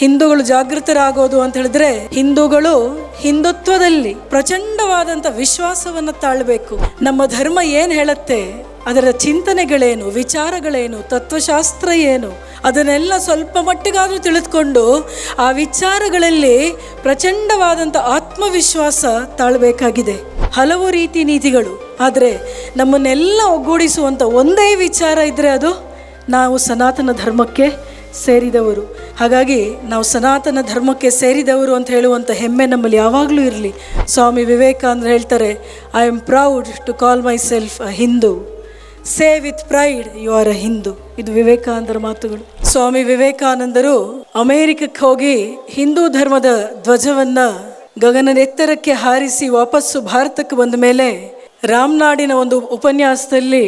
ಹಿಂದೂಗಳು ಜಾಗೃತರಾಗೋದು ಅಂತ ಹೇಳಿದ್ರೆ ಹಿಂದೂಗಳು ಹಿಂದುತ್ವದಲ್ಲಿ ಪ್ರಚಂಡವಾದಂತ ವಿಶ್ವಾಸವನ್ನ ತಾಳ್ಬೇಕು. ನಮ್ಮ ಧರ್ಮ ಏನ್ ಹೇಳುತ್ತೆ? ಅದರ ಚಿಂತನೆಗಳೇನು? ವಿಚಾರಗಳೇನು? ತತ್ವಶಾಸ್ತ್ರ ಏನು? ಅದನ್ನೆಲ್ಲ ಸ್ವಲ್ಪ ಮಟ್ಟಿಗಾದ್ರೂ ತಿಳಿದುಕೊಂಡು ಆ ವಿಚಾರಗಳಲ್ಲಿ ಪ್ರಚಂಡವಾದಂಥ ಆತ್ಮವಿಶ್ವಾಸ ತಾಳ್ಬೇಕಾಗಿದೆ. ಹಲವು ರೀತಿ ನೀತಿಗಳು. ಆದರೆ ನಮ್ಮನ್ನೆಲ್ಲ ಒಗ್ಗೂಡಿಸುವಂಥ ಒಂದೇ ವಿಚಾರ ಇದ್ರೆ ಅದು ನಾವು ಸನಾತನ ಧರ್ಮಕ್ಕೆ ಸೇರಿದವರು. ಹಾಗಾಗಿ ನಾವು ಸನಾತನ ಧರ್ಮಕ್ಕೆ ಸೇರಿದವರು ಅಂತ ಹೇಳುವಂಥ ಹೆಮ್ಮೆ ನಮ್ಮಲ್ಲಿ ಯಾವಾಗಲೂ ಇರಲಿ. ಸ್ವಾಮಿ ವಿವೇಕಾನಂದ ಹೇಳ್ತಾರೆ I am proud to call myself a Hindu say with pride you are a Hindu ಇದು ವಿವೇಕಾನಂದರ ಮಾತುಗಳು. ಸ್ವಾಮಿ ವಿವೇಕಾನಂದರು ಅಮೇರಿಕಕ್ಕೆ ಹೋಗಿ ಹಿಂದೂ ಧರ್ಮದ ಧ್ವಜವನ್ನ ಗಗನನೆತ್ತರಕ್ಕೆ ಹಾರಿಸಿ ವಾಪಸ್ಸು ಭಾರತಕ್ಕೆ ಬಂದ ಮೇಲೆ ರಾಮನಾಡಿನ ಒಂದು ಉಪನ್ಯಾಸದಲ್ಲಿ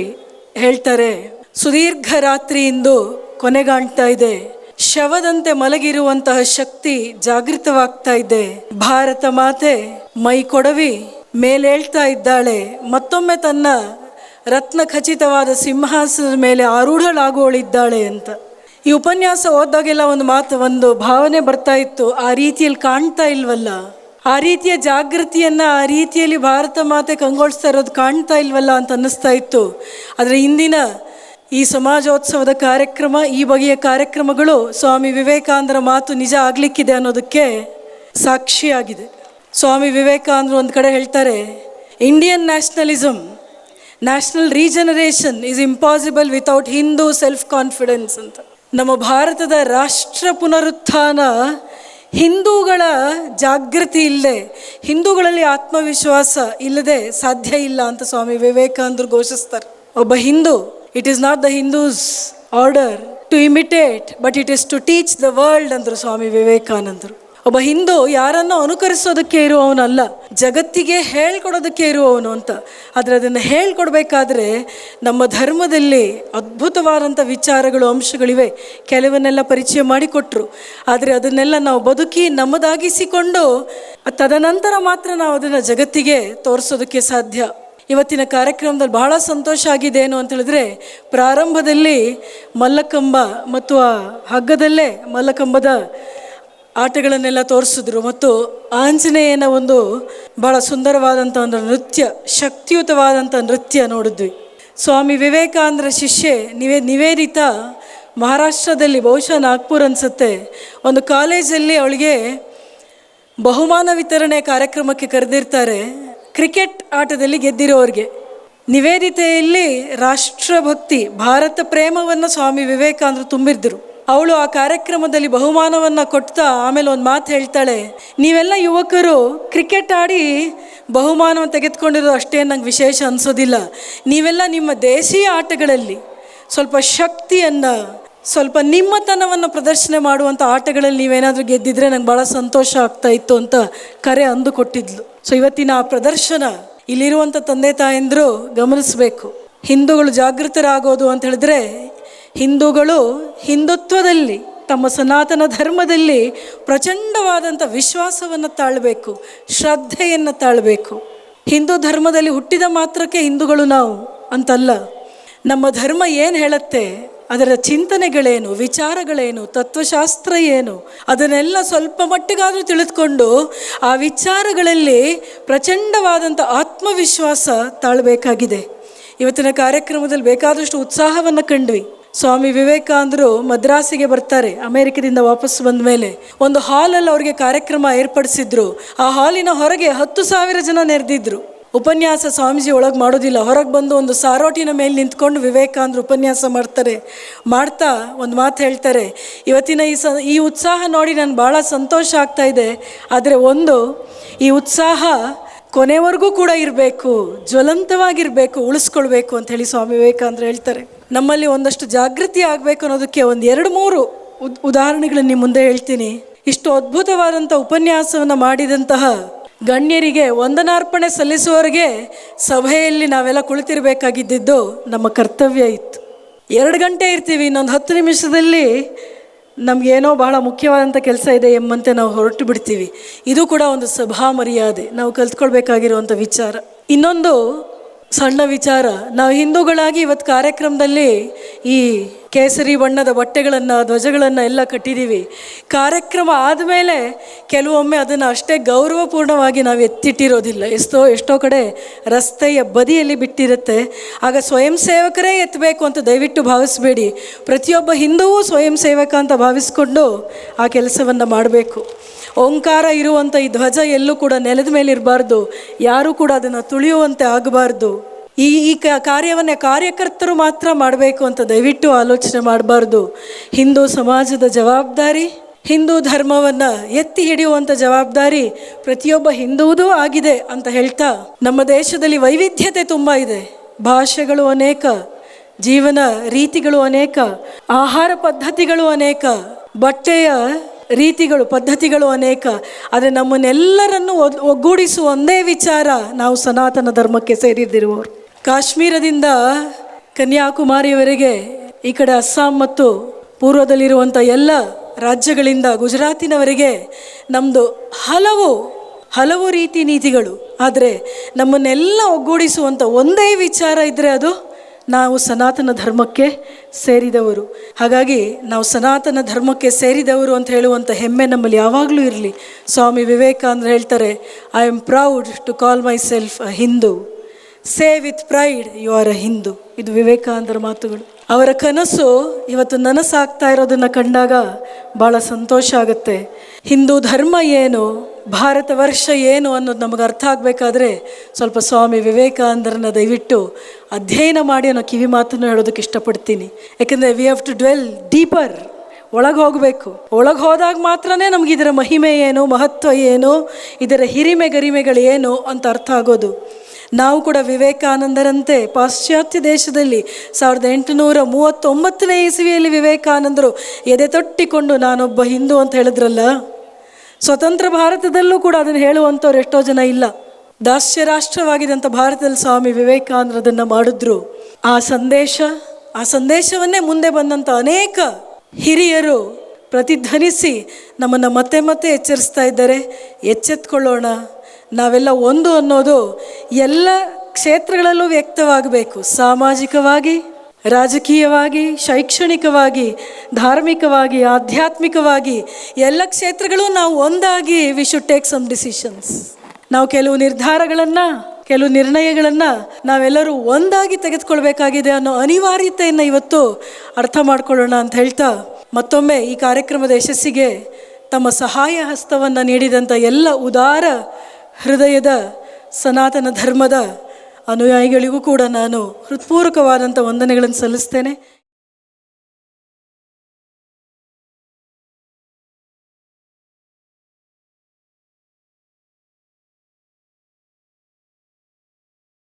ಹೇಳ್ತಾರೆ, ಸುದೀರ್ಘ ರಾತ್ರಿಯಿಂದು ಕೊನೆಗಾಣ್ತಾ ಇದೆ. ಶವದಂತೆ ಮಲಗಿರುವಂತಹ ಶಕ್ತಿ ಜಾಗೃತವಾಗ್ತಾ ಇದೆ. ಭಾರತ ಮಾತೆ, ಮೈ ಕೊಡವಿ ಮೇಲೇಳ್ತಾ ಇದ್ದಾಳೆ. ಮತ್ತೊಮ್ಮೆ ತನ್ನ ರತ್ನ ಖಚಿತವಾದ ಸಿಂಹಾಸನದ ಮೇಲೆ ಆರೂಢಳಾಗುವಳಿದ್ದಾಳೆ ಅಂತ. ಈ ಉಪನ್ಯಾಸ ಓದಾಗೆಲ್ಲ ಒಂದು ಮಾತು, ಒಂದು ಭಾವನೆ ಬರ್ತಾ ಇತ್ತು. ಆ ರೀತಿಯಲ್ಲಿ ಕಾಣ್ತಾ ಇಲ್ವಲ್ಲ? ಆ ರೀತಿಯ ಜಾಗೃತಿಯನ್ನು ಆ ರೀತಿಯಲ್ಲಿ ಭಾರತ ಮಾತೆ ಕಂಗೊಳಿಸ್ತಾ ಇರೋದು ಕಾಣ್ತಾ ಇಲ್ವಲ್ಲ ಅಂತ ಅನ್ನಿಸ್ತಾ ಇತ್ತು. ಆದರೆ ಇಂದಿನ ಈ ಸಮಾಜೋತ್ಸವದ ಕಾರ್ಯಕ್ರಮ, ಈ ಬಗೆಯ ಕಾರ್ಯಕ್ರಮಗಳು ಸ್ವಾಮಿ ವಿವೇಕಾನಂದರ ಮಾತು ನಿಜ ಆಗ್ಲಿಕ್ಕಿದೆ ಅನ್ನೋದಕ್ಕೆ ಸಾಕ್ಷಿಯಾಗಿದೆ. ಸ್ವಾಮಿ ವಿವೇಕಾನಂದರು ಒಂದು ಕಡೆ ಹೇಳ್ತಾರೆ Indian nationalism national regeneration is impossible without Hindu self confidence ಅಂತ. ನಮ್ಮ ಭಾರತದ ರಾಷ್ಟ್ರ ಪುನರುತ್ಥಾನ, ಹಿಂದೂಗಳ ಜಾಗೃತಿ ಇಲ್ಲದೆ, ಹಿಂದೂಗಳಲ್ಲಿ ಆತ್ಮವಿಶ್ವಾಸ ಇಲ್ಲದೆ ಸಾಧ್ಯ ಇಲ್ಲ ಅಂತ ಸ್ವಾಮಿ ವಿವೇಕಾನಂದರು ಘೋಷಿಸ್ತಾರೆ. ಒಬ್ಬ Hindu it is not the Hindu's order to imitate but it is to teach the world ಅಂದರು ಸ್ವಾಮಿ ವಿವೇಕಾನಂದರು. ಒಬ್ಬ ಹಿಂದೂ ಯಾರನ್ನು ಅನುಕರಿಸೋದಕ್ಕೆ ಇರುವವನಲ್ಲ, ಜಗತ್ತಿಗೆ ಹೇಳ್ಕೊಡೋದಕ್ಕೆ ಇರುವವನು ಅಂತ. ಆದರೆ ಅದನ್ನು ಹೇಳ್ಕೊಡ್ಬೇಕಾದ್ರೆ ನಮ್ಮ ಧರ್ಮದಲ್ಲಿ ಅದ್ಭುತವಾದಂಥ ವಿಚಾರಗಳು, ಅಂಶಗಳಿವೆ. ಕೆಲವನ್ನೆಲ್ಲ ಪರಿಚಯ ಮಾಡಿಕೊಟ್ರು. ಆದರೆ ಅದನ್ನೆಲ್ಲ ನಾವು ಬದುಕಿ ನಮ್ಮದಾಗಿಸಿಕೊಂಡು, ತದನಂತರ ಮಾತ್ರ ನಾವು ಅದನ್ನು ಜಗತ್ತಿಗೆ ತೋರಿಸೋದಕ್ಕೆ ಸಾಧ್ಯ. ಇವತ್ತಿನ ಕಾರ್ಯಕ್ರಮದಲ್ಲಿ ಬಹಳ ಸಂತೋಷ ಆಗಿದೆ ಏನು ಅಂತ ಹೇಳಿದ್ರೆ, ಪ್ರಾರಂಭದಲ್ಲಿ ಮಲ್ಲಕಂಬ ಮತ್ತು ಆ ಹಗ್ಗದಲ್ಲೇ ಮಲ್ಲಕಂಬದ ಆಟಗಳನ್ನೆಲ್ಲ ತೋರಿಸಿದ್ರು. ಮತ್ತು ಆಂಜನೇಯನ ಒಂದು ಬಹಳ ಸುಂದರವಾದಂಥ ಒಂದು ನೃತ್ಯ, ಶಕ್ತಿಯುತವಾದಂಥ ನೃತ್ಯ ನೋಡಿದ್ವಿ. ಸ್ವಾಮಿ ವಿವೇಕಾನಂದರ ಶಿಷ್ಯೆ ನಿವೇ, ನಿವೇದಿತ ಮಹಾರಾಷ್ಟ್ರದಲ್ಲಿ, ಬಹುಶಃ ನಾಗ್ಪುರ್ ಅನಿಸುತ್ತೆ, ಒಂದು ಕಾಲೇಜಲ್ಲಿ ಅವಳಿಗೆ ಬಹುಮಾನ ವಿತರಣೆ ಕಾರ್ಯಕ್ರಮಕ್ಕೆ ಕರೆದಿರ್ತಾರೆ. ಕ್ರಿಕೆಟ್ ಆಟದಲ್ಲಿ ಗೆದ್ದಿರೋರಿಗೆ. ನಿವೇದಿತೆಯಲ್ಲಿ ರಾಷ್ಟ್ರಭಕ್ತಿ, ಭಾರತ ಪ್ರೇಮವನ್ನು ಸ್ವಾಮಿ ವಿವೇಕಾನಂದರು ತುಂಬಿದ್ರು ಅವಳು ಆ ಕಾರ್ಯಕ್ರಮದಲ್ಲಿ ಬಹುಮಾನವನ್ನು ಕೊಡ್ತಾ ಆಮೇಲೆ ಒಂದು ಮಾತು ಹೇಳ್ತಾಳೆ, ನೀವೆಲ್ಲ ಯುವಕರು ಕ್ರಿಕೆಟ್ ಆಡಿ ಬಹುಮಾನವನ್ನು ತೆಗೆದುಕೊಂಡಿರೋ ಅಷ್ಟೇ ನಂಗೆ ವಿಶೇಷ ಅನಿಸೋದಿಲ್ಲ. ನೀವೆಲ್ಲ ನಿಮ್ಮ ದೇಶೀಯ ಆಟಗಳಲ್ಲಿ ಸ್ವಲ್ಪ ಶಕ್ತಿಯನ್ನು ಸ್ವಲ್ಪ ನಿಮ್ಮತನವನ್ನು ಪ್ರದರ್ಶನ ಮಾಡುವಂಥ ಆಟಗಳಲ್ಲಿ ನೀವೇನಾದರೂ ಗೆದ್ದಿದ್ರೆ ನಂಗೆ ಭಾಳ ಸಂತೋಷ ಆಗ್ತಾ ಇತ್ತು ಅಂತ ಕರೆ ಅಂದು ಕೊಟ್ಟಿದ್ಲು ಸೊ ಇವತ್ತಿನ ಆ ಪ್ರದರ್ಶನ ಇಲ್ಲಿರುವಂಥ ತಂದೆ ತಾಯಂದರು ಗಮನಿಸಬೇಕು. ಹಿಂದೂಗಳು ಜಾಗೃತರಾಗೋದು ಅಂತ ಹೇಳಿದ್ರೆ ಹಿಂದೂಗಳು ಹಿಂದುತ್ವದಲ್ಲಿ ತಮ್ಮ ಸನಾತನ ಧರ್ಮದಲ್ಲಿ ಪ್ರಚಂಡವಾದಂಥ ವಿಶ್ವಾಸವನ್ನು ತಾಳಬೇಕು, ಶ್ರದ್ಧೆಯನ್ನು ತಾಳಬೇಕು. ಹಿಂದೂ ಧರ್ಮದಲ್ಲಿ ಹುಟ್ಟಿದ ಮಾತ್ರಕ್ಕೆ ಹಿಂದೂಗಳು ನಾವು ಅಂತಲ್ಲ. ನಮ್ಮ ಧರ್ಮ ಏನು ಹೇಳುತ್ತೆ? ಅದರ ಚಿಂತನೆಗಳೇನು, ವಿಚಾರಗಳೇನು, ತತ್ವಶಾಸ್ತ್ರ ಏನು, ಅದನ್ನೆಲ್ಲ ಸ್ವಲ್ಪ ಮಟ್ಟಿಗಾದರೂ ತಿಳಿದುಕೊಂಡು ಆ ವಿಚಾರಗಳಲ್ಲಿ ಪ್ರಚಂಡವಾದಂಥ ಆತ್ಮವಿಶ್ವಾಸ ತಾಳಬೇಕಾಗಿದೆ. ಇವತ್ತಿನ ಕಾರ್ಯಕ್ರಮದಲ್ಲಿ ಬೇಕಾದಷ್ಟು ಉತ್ಸಾಹವನ್ನು ಕಂಡ್ವಿ. ಸ್ವಾಮಿ ವಿವೇಕಾನಂದರು ಮದ್ರಾಸಿಗೆ ಬರ್ತಾರೆ, ಅಮೆರಿಕದಿಂದ ವಾಪಸ್ ಬಂದ ಮೇಲೆ ಒಂದು ಹಾಲಲ್ಲಿ ಅವರಿಗೆ ಕಾರ್ಯಕ್ರಮ ಏರ್ಪಡಿಸಿದ್ರು. ಆ ಹಾಲಿನ ಹೊರಗೆ ಹತ್ತು ಸಾವಿರ ಜನ ನೆರೆದಿದ್ರು. ಉಪನ್ಯಾಸ ಸ್ವಾಮೀಜಿ ಒಳಗೆ ಮಾಡೋದಿಲ್ಲ. ಹೊರಗೆ ಬಂದು ಒಂದು ಸಾರೋಟಿನ ಮೇಲೆ ನಿಂತ್ಕೊಂಡು ವಿವೇಕಾನಂದರು ಉಪನ್ಯಾಸ ಮಾಡ್ತಾರೆ. ಮಾಡ್ತಾ ಒಂದು ಮಾತು ಹೇಳ್ತಾರೆ, ಇವತ್ತಿನ ಈ ಸ, ಈ ಉತ್ಸಾಹ ನೋಡಿ ನಾನು ಭಾಳ ಸಂತೋಷ ಆಗ್ತಾ ಇದೆ. ಆದರೆ ಒಂದು, ಈ ಉತ್ಸಾಹ ಕೊನೆವರೆಗೂ ಕೂಡ ಇರಬೇಕು, ಜ್ವಲಂತವಾಗಿರಬೇಕು, ಉಳಿಸ್ಕೊಳ್ಬೇಕು ಅಂತ ಹೇಳಿ ಸ್ವಾಮಿ ವಿವೇಕಾನಂದರು ಹೇಳ್ತಾರೆ. ನಮ್ಮಲ್ಲಿ ಒಂದಷ್ಟು ಜಾಗೃತಿ ಆಗಬೇಕು ಅನ್ನೋದಕ್ಕೆ ಒಂದು ಎರಡು ಮೂರು ಉದ್, ಉದಾಹರಣೆಗಳನ್ನು ನಿಮ್ಮ ಮುಂದೆ ಹೇಳ್ತೀನಿ. ಇಷ್ಟು ಅದ್ಭುತವಾದಂಥ ಉಪನ್ಯಾಸವನ್ನು ಮಾಡಿದಂತಹ ಗಣ್ಯರಿಗೆ ವಂದನಾರ್ಪಣೆ ಸಲ್ಲಿಸುವವರಿಗೆ ಸಭೆಯಲ್ಲಿ ನಾವೆಲ್ಲ ಕುಳಿತಿರಬೇಕಾಗಿದ್ದಿದ್ದು ನಮ್ಮ ಕರ್ತವ್ಯ ಇತ್ತು. ಎರಡು ಗಂಟೆ ಇರ್ತೀವಿ, ಇನ್ನೊಂದು ಹತ್ತು ನಿಮಿಷದಲ್ಲಿ ನಮಗೇನೋ ಬಹಳ ಮುಖ್ಯವಾದಂಥ ಕೆಲಸ ಇದೆ ಎಂಬಂತೆ ನಾವು ಹೊರಟು ಬಿಡ್ತೀವಿ. ಇದು ಕೂಡ ಒಂದು ಸಭಾ ಮರ್ಯಾದೆ ನಾವು ಕಲ್ತ್ಕೊಳ್ಬೇಕಾಗಿರುವಂಥ ವಿಚಾರ. ಇನ್ನೊಂದು ಸಣ್ಣ ವಿಚಾರ. ನಾವು ಹಿಂದೂಗಳಾಗಿ ಇವತ್ತು ಕಾರ್ಯಕ್ರಮದಲ್ಲಿ ಈ ಕೇಸರಿ ಬಣ್ಣದ ಬಟ್ಟೆಗಳನ್ನು, ಧ್ವಜಗಳನ್ನು ಎಲ್ಲ ಕಟ್ಟಿದ್ದೀವಿ ಕಾರ್ಯಕ್ರಮ ಆದಮೇಲೆ ಕೆಲವೊಮ್ಮೆ ಅದನ್ನು ಅಷ್ಟೇ ಗೌರವಪೂರ್ಣವಾಗಿ ನಾವು ಎತ್ತಿಟ್ಟಿರೋದಿಲ್ಲ. ಎಷ್ಟೋ ಎಷ್ಟೋ ಕಡೆ ರಸ್ತೆಯ ಬದಿಯಲ್ಲಿ ಬಿಟ್ಟಿರುತ್ತೆ. ಆಗ ಸ್ವಯಂ ಸೇವಕರೇ ಎತ್ತಬೇಕು ಅಂತ ದಯವಿಟ್ಟು ಭಾವಿಸಬೇಡಿ. ಪ್ರತಿಯೊಬ್ಬ ಹಿಂದೂವೂ ಸ್ವಯಂ ಸೇವಕ ಅಂತ ಭಾವಿಸ್ಕೊಂಡು ಆ ಕೆಲಸವನ್ನು ಮಾಡಬೇಕು. ಓಂಕಾರ ಇರುವಂಥ ಈ ಧ್ವಜ ಎಲ್ಲೂ ಕೂಡ ನೆಲದ ಮೇಲೆ ಇರಬಾರ್ದು. ಯಾರೂ ಕೂಡ ಅದನ್ನು ತುಳಿಯುವಂತೆ ಆಗಬಾರ್ದು. ಈ ಈ ಕಾರ್ಯವನ್ನು ಕಾರ್ಯಕರ್ತರು ಮಾತ್ರ ಮಾಡಬೇಕು ಅಂತ ದಯವಿಟ್ಟು ಆಲೋಚನೆ ಮಾಡಬಾರ್ದು. ಹಿಂದೂ ಸಮಾಜದ ಜವಾಬ್ದಾರಿ, ಹಿಂದೂ ಧರ್ಮವನ್ನು ಎತ್ತಿ ಹಿಡಿಯುವಂಥ ಜವಾಬ್ದಾರಿ ಪ್ರತಿಯೊಬ್ಬ ಹಿಂದೂದೂ ಆಗಿದೆ ಅಂತ ಹೇಳ್ತಾ, ನಮ್ಮ ದೇಶದಲ್ಲಿ ವೈವಿಧ್ಯತೆ ತುಂಬ ಇದೆ. ಭಾಷೆಗಳು ಅನೇಕ, ಜೀವನ ರೀತಿಗಳು ಅನೇಕ, ಆಹಾರ ಪದ್ಧತಿಗಳು ಅನೇಕ, ಬಟ್ಟೆಯ ರೀತಿಗಳು, ಪದ್ಧತಿಗಳು ಅನೇಕ. ಆದರೆ ನಮ್ಮನ್ನೆಲ್ಲರನ್ನು ಒಗ್ಗೂಡಿಸುವ ಒಂದೇ ವಿಚಾರ ನಾವು ಸನಾತನ ಧರ್ಮಕ್ಕೆ ಸೇರಿದಿರುವವರು. ಕಾಶ್ಮೀರದಿಂದ ಕನ್ಯಾಕುಮಾರಿಯವರೆಗೆ ಈ ಕಡೆ ಅಸ್ಸಾಂ ಮತ್ತು ಪೂರ್ವದಲ್ಲಿರುವಂಥ ಎಲ್ಲ ರಾಜ್ಯಗಳಿಂದ ಗುಜರಾತಿನವರೆಗೆ ನಮ್ಮದು ಹಲವು ಹಲವು ರೀತಿ ನೀತಿಗಳು. ಆದರೆ ನಮ್ಮನ್ನೆಲ್ಲ ಒಗ್ಗೂಡಿಸುವಂಥ ಒಂದೇ ವಿಚಾರ ಇದ್ದರೆ ಅದು ನಾವು ಸನಾತನ ಧರ್ಮಕ್ಕೆ ಸೇರಿದವರು. ಹಾಗಾಗಿ ನಾವು ಸನಾತನ ಧರ್ಮಕ್ಕೆ ಸೇರಿದವರು ಅಂತ ಹೇಳುವಂಥ ಹೆಮ್ಮೆ ನಮ್ಮಲ್ಲಿ ಯಾವಾಗಲೂ ಇರಲಿ. ಸ್ವಾಮಿ ವಿವೇಕಾನಂದ ಹೇಳ್ತಾರೆ I am proud to call myself a Hindu say with pride you are a Hindu ಇದು ವಿವೇಕಾನಂದರ ಮಾತುಗಳು. ಅವರ ಕನಸು ಇವತ್ತು ನನಸಾಗ್ತಾ ಇರೋದನ್ನು ಕಂಡಾಗ ಭಾಳ ಸಂತೋಷ ಆಗುತ್ತೆ. ಹಿಂದೂ ಧರ್ಮ ಏನು? ಭಾರತ ವರ್ಷ ಏನು ಅನ್ನೋದು ನಮಗೆ ಅರ್ಥ ಆಗಬೇಕಾದ್ರೆ ಸ್ವಲ್ಪ ಸ್ವಾಮಿ ವಿವೇಕಾನಂದರನ್ನ ದಯವಿಟ್ಟು ಅಧ್ಯಯನ ಮಾಡಿ ಅನ್ನೋ ಕಿವಿ ಮಾತನ್ನು ಹೇಳೋದಕ್ಕೆ ಇಷ್ಟಪಡ್ತೀನಿ. ಯಾಕೆಂದರೆ we have to dwell deeper ಒಳಗೆ ಹೋಗಬೇಕು. ಒಳಗೆ ಹೋದಾಗ ಮಾತ್ರನೇ ನಮಗೆ ಇದರ ಮಹಿಮೆ ಏನು, ಮಹತ್ವ ಏನು, ಇದರ ಹಿರಿಮೆ ಗರಿಮೆಗಳು ಏನು ಅಂತ ಅರ್ಥ ಆಗೋದು. ನಾವು ಕೂಡ ವಿವೇಕಾನಂದರಂತೆ ಪಾಶ್ಚಾತ್ಯ ದೇಶದಲ್ಲಿ ಸಾವಿರದ ಎಂಟುನೂರ ಮೂವತ್ತೊಂಬತ್ತನೇ ಇಸವಿಯಲ್ಲಿ ವಿವೇಕಾನಂದರು ಎದೆ ತೊಟ್ಟಿಕೊಂಡು ನಾನೊಬ್ಬ ಹಿಂದೂ ಅಂತ ಹೇಳಿದ್ರಲ್ಲ? ಸ್ವತಂತ್ರ ಭಾರತದಲ್ಲೂ ಕೂಡ ಅದನ್ನು ಹೇಳುವಂಥವ್ರು ಎಷ್ಟೋ ಜನ ಇಲ್ಲ. ದಾಸ್ಯ ರಾಷ್ಟ್ರವಾಗಿದ್ದಂಥ ಭಾರತದಲ್ಲಿ ಸ್ವಾಮಿ ವಿವೇಕಾನಂದ್ರ ಅದನ್ನು ಮಾಡಿದ್ರು. ಆ ಸಂದೇಶ, ಆ ಸಂದೇಶವನ್ನೇ ಮುಂದೆ ಬಂದಂಥ ಅನೇಕ ಹಿರಿಯರು ಪ್ರತಿಧ್ವನಿಸಿ ನಮ್ಮನ್ನು ಮತ್ತೆ ಮತ್ತೆ ಎಚ್ಚರಿಸ್ತಾ ಇದ್ದಾರೆ. ಎಚ್ಚೆತ್ಕೊಳ್ಳೋಣ. ನಾವೆಲ್ಲ ಒಂದು ಅನ್ನೋದು ಎಲ್ಲ ಕ್ಷೇತ್ರಗಳಲ್ಲೂ ವ್ಯಕ್ತವಾಗಬೇಕು. ಸಾಮಾಜಿಕವಾಗಿ ರಾಜಕೀಯವಾಗಿ, ಶೈಕ್ಷಣಿಕವಾಗಿ, ಧಾರ್ಮಿಕವಾಗಿ, ಆಧ್ಯಾತ್ಮಿಕವಾಗಿ ಎಲ್ಲ ಕ್ಷೇತ್ರಗಳು ನಾವು ಒಂದಾಗಿ we should take some decisions ನಾವು ಕೆಲವು ನಿರ್ಧಾರಗಳನ್ನು, ಕೆಲವು ನಿರ್ಣಯಗಳನ್ನು ನಾವೆಲ್ಲರೂ ಒಂದಾಗಿ ತೆಗೆದುಕೊಳ್ಬೇಕಾಗಿದೆ ಅನ್ನೋ ಅನಿವಾರ್ಯತೆಯನ್ನು ಇವತ್ತು ಅರ್ಥ ಮಾಡ್ಕೊಳ್ಳೋಣ ಅಂತ ಹೇಳ್ತಾ ಮತ್ತೊಮ್ಮೆ ಈ ಕಾರ್ಯಕ್ರಮದ ಯಶಸ್ಸಿಗೆ ತಮ್ಮ ಸಹಾಯ ಹಸ್ತವನ್ನು ನೀಡಿದಂಥ ಎಲ್ಲ ಉದಾರ ಹೃದಯದ ಸನಾತನ ಧರ್ಮದ ಅನುಯಾಯಿಗಳಿಗೂ ಕೂಡ ನಾನು ಹೃತ್ಪೂರ್ವಕವಾದಂಥ ವಂದನೆಗಳನ್ನು ಸಲ್ಲಿಸ್ತೇನೆ.